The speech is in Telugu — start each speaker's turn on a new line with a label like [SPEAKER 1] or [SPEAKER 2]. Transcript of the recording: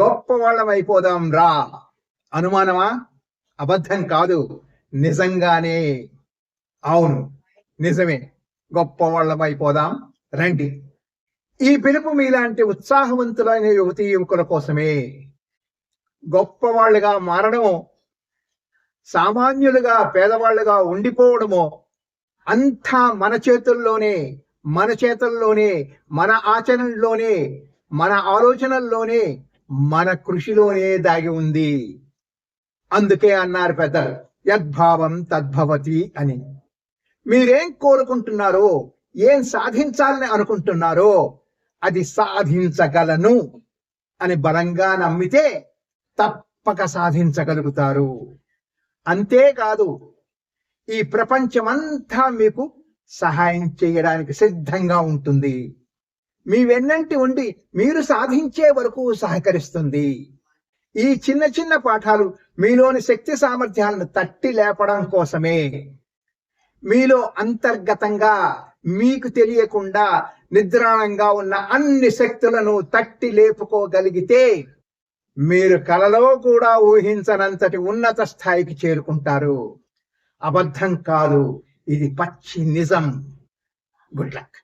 [SPEAKER 1] గొప్ప వాళ్ళం అయిపోదాం రా అనుమానమా? అబద్ధం కాదు. నిజంగానే. అవును నిజమే. గొప్ప వాళ్ళం అయిపోదాం రండి. ఈ పిలుపు మీలాంటి ఉత్సాహవంతులైన యువతీ యువకుల కోసమే. గొప్పవాళ్ళుగా మారడం సామాన్యులుగా పేదవాళ్ళుగా ఉండిపోవడమో అంతా మన చేతుల్లోనే మన చేతుల్లోనే మన ఆచరణలోనే మన ఆలోచనల్లోనే మన కృషిలోనే దాగి ఉంది. అందుకే అన్నారు పెద్దలు యద్భావం తద్భవతి అని. మీరేం కోరుకుంటున్నారో ఏం సాధించాలని అనుకుంటున్నారో అది సాధించగలను అని బలంగా నమ్మితే తప్పక సాధించగలుగుతారు. అంతేకాదు ఈ ప్రపంచమంతా మీకు సహాయం చేయడానికి సిద్ధంగా ఉంటుంది. మీ వెన్నంటి ఉండి మీరు సాధించే వరకు సహకరిస్తుంది. ఈ చిన్న చిన్న పాఠాలు మీలోని శక్తి సామర్థ్యాలను తట్టి లేపడం కోసమే. మీలో అంతర్గతంగా మీకు తెలియకుండా నిద్రాణంగా ఉన్న అన్ని శక్తులను తట్టి లేపుకోగలిగితే మీరు కలలో కూడా ఊహించనంతటి ఉన్నత స్థాయికి చేరుకుంటారు. అబద్ధం కాదు ఇది పచ్చి నిజం. Good luck